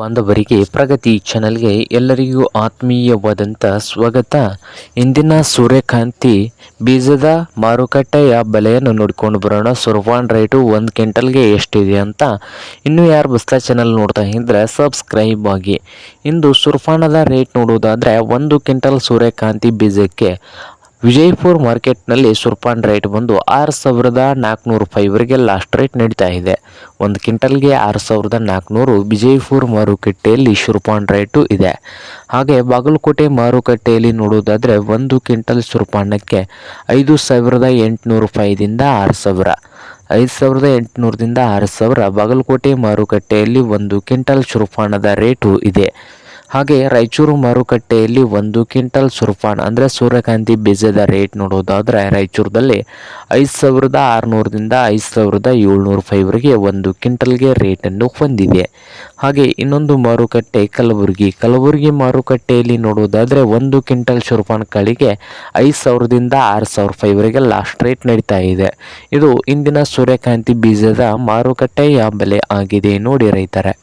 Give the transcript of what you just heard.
ಬಾಂಧವರಿಗೆ ಪ್ರಗತಿ ಚಾನಲ್ಗೆ ಎಲ್ಲರಿಗೂ ಆತ್ಮೀಯವಾದಂಥ ಸ್ವಾಗತ. ಇಂದಿನ ಸೂರ್ಯಕಾಂತಿ ಬೀಜದ ಮಾರುಕಟ್ಟೆಯ ಬೆಲೆಯನ್ನು ನೋಡಿಕೊಂಡು ಬರೋಣ. ಸುರ್ವಾನ್ ರೇಟು ಒಂದು ಕ್ವಿಂಟಲ್ಗೆ ಎಷ್ಟಿದೆ ಅಂತ ಇನ್ನೂ ಯಾರು ಬಸ್ತಾ ಚಾನಲ್ ನೋಡ್ತಾ ಇದ್ದರೆ ಸಬ್ಸ್ಕ್ರೈಬ್ ಆಗಿ. ಇಂದು ಸುರ್ಫಾನದ ರೇಟ್ ನೋಡುವುದಾದರೆ ಒಂದು ಕ್ವಿಂಟಲ್ ಸೂರ್ಯಕಾಂತಿ ಬೀಜಕ್ಕೆ ವಿಜಯಪುರ ಮಾರ್ಕೆಟ್ನಲ್ಲಿ ಸುರ್ಪಾನ್ ರೇಟ್ ಬಂದು ಆರು ಸಾವಿರದ ನಾಲ್ಕುನೂರು ರೂಪಾಯಿವರೆಗೆ ಲಾಸ್ಟ್ ರೇಟ್ ನಡೀತಾ ಇದೆ. ಒಂದು ಕ್ವಿಂಟಲ್ಗೆ ಆರು ಸಾವಿರದ ನಾಲ್ಕುನೂರು ವಿಜಯಪುರ ಮಾರುಕಟ್ಟೆಯಲ್ಲಿ ಸುರ್ಪಾನ್ ರೇಟು ಇದೆ. ಹಾಗೆ ಬಾಗಲಕೋಟೆ ಮಾರುಕಟ್ಟೆಯಲ್ಲಿ ನೋಡುವುದಾದರೆ ಒಂದು ಕ್ವಿಂಟಲ್ ಸುರ್ಪಾನಕ್ಕೆ ಐದು ಸಾವಿರದ ಎಂಟುನೂರು ರೂಪಾಯಿದಿಂದ ಆರು ಸಾವಿರ. ಐದು ಸಾವಿರದ ಎಂಟುನೂರದಿಂದ ಆರು ಸಾವಿರ. ಬಾಗಲಕೋಟೆ ಮಾರುಕಟ್ಟೆಯಲ್ಲಿ ಒಂದು ಕ್ವಿಂಟಲ್ ಸುರ್ಪಾನದ ರೇಟು ಇದೆ. ಹಾಗೆ ರಾಯಚೂರು ಮಾರುಕಟ್ಟೆಯಲ್ಲಿ ಒಂದು ಕ್ವಿಂಟಲ್ ಸುರ್ಫಾನ್ ಅಂದರೆ ಸೂರ್ಯಕಾಂತಿ ಬೀಜದ ರೇಟ್ ನೋಡೋದಾದರೆ ರಾಯಚೂರದಲ್ಲಿ ಐದು ಸಾವಿರದ ಆರುನೂರದಿಂದ ಐದು ಸಾವಿರದ ಏಳ್ನೂರು ಫೈವ್ರಿಗೆ ಒಂದು ಕ್ವಿಂಟಲ್ಗೆ ರೇಟನ್ನು ಹೊಂದಿದೆ ಹಾಗೆ ಇನ್ನೊಂದು ಮಾರುಕಟ್ಟೆ ಕಲಬುರಗಿ. ಕಲಬುರಗಿ ಮಾರುಕಟ್ಟೆಯಲ್ಲಿ ನೋಡೋದಾದರೆ ಒಂದು ಕ್ವಿಂಟಲ್ ಸುರ್ಫಾನ್ ಕಾಳಿಗೆ ಐದು ಸಾವಿರದಿಂದ ಆರು ಸಾವಿರ ಫೈವ್ರಿಗೆ ಲಾಸ್ಟ್ ರೇಟ್ ನಡೀತಾ ಇದೆ. ಇದು ಇಂದಿನ ಸೂರ್ಯಕಾಂತಿ ಬೀಜದ ಮಾರುಕಟ್ಟೆಯ ಬೆಲೆ ಆಗಿದೆ ನೋಡಿ ರೈತರೆ.